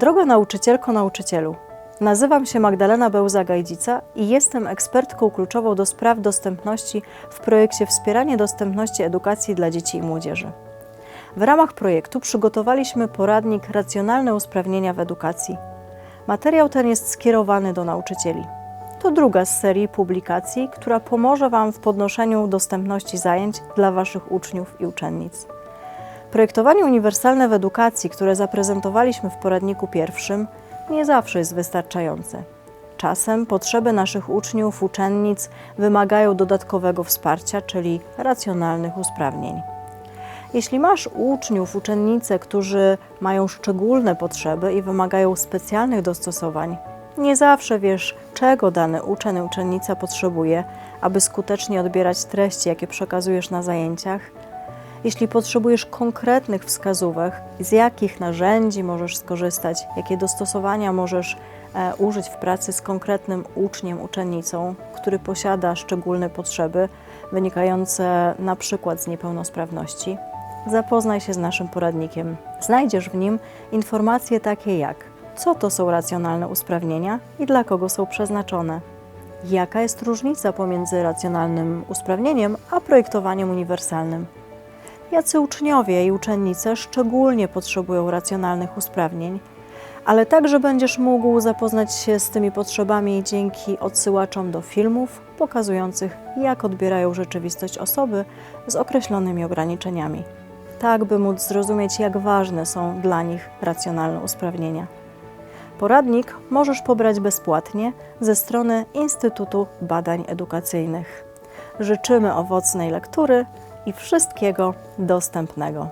Droga nauczycielko, nauczycielu. Nazywam się Magdalena Bełza-Gajdzica i jestem ekspertką kluczową do spraw dostępności w projekcie Wspieranie dostępności edukacji dla dzieci i młodzieży. W ramach projektu przygotowaliśmy poradnik Racjonalne usprawnienia w edukacji. Materiał ten jest skierowany do nauczycieli. To druga z serii publikacji, która pomoże Wam w podnoszeniu dostępności zajęć dla Waszych uczniów i uczennic. Projektowanie uniwersalne w edukacji, które zaprezentowaliśmy w poradniku pierwszym, nie zawsze jest wystarczające. Czasem potrzeby naszych uczniów, uczennic wymagają dodatkowego wsparcia, czyli racjonalnych usprawnień. Jeśli masz uczniów, uczennice, którzy mają szczególne potrzeby i wymagają specjalnych dostosowań, nie zawsze wiesz, czego dany uczeń, uczennica potrzebuje, aby skutecznie odbierać treści, jakie przekazujesz na zajęciach. Jeśli potrzebujesz konkretnych wskazówek, z jakich narzędzi możesz skorzystać, jakie dostosowania możesz e, użyć w pracy z konkretnym uczniem, uczennicą, który posiada szczególne potrzeby wynikające na przykład z niepełnosprawności, zapoznaj się z naszym poradnikiem. Znajdziesz w nim informacje takie jak co to są racjonalne usprawnienia i dla kogo są przeznaczone. Jaka jest różnica pomiędzy racjonalnym usprawnieniem a projektowaniem uniwersalnym? Jacy uczniowie i uczennice szczególnie potrzebują racjonalnych usprawnień, ale także będziesz mógł zapoznać się z tymi potrzebami dzięki odsyłaczom do filmów pokazujących, jak odbierają rzeczywistość osoby z określonymi ograniczeniami, tak by móc zrozumieć, jak ważne są dla nich racjonalne usprawnienia. Poradnik możesz pobrać bezpłatnie ze strony Instytutu Badań Edukacyjnych. Życzymy owocnej lektury i wszystkiego dostępnego.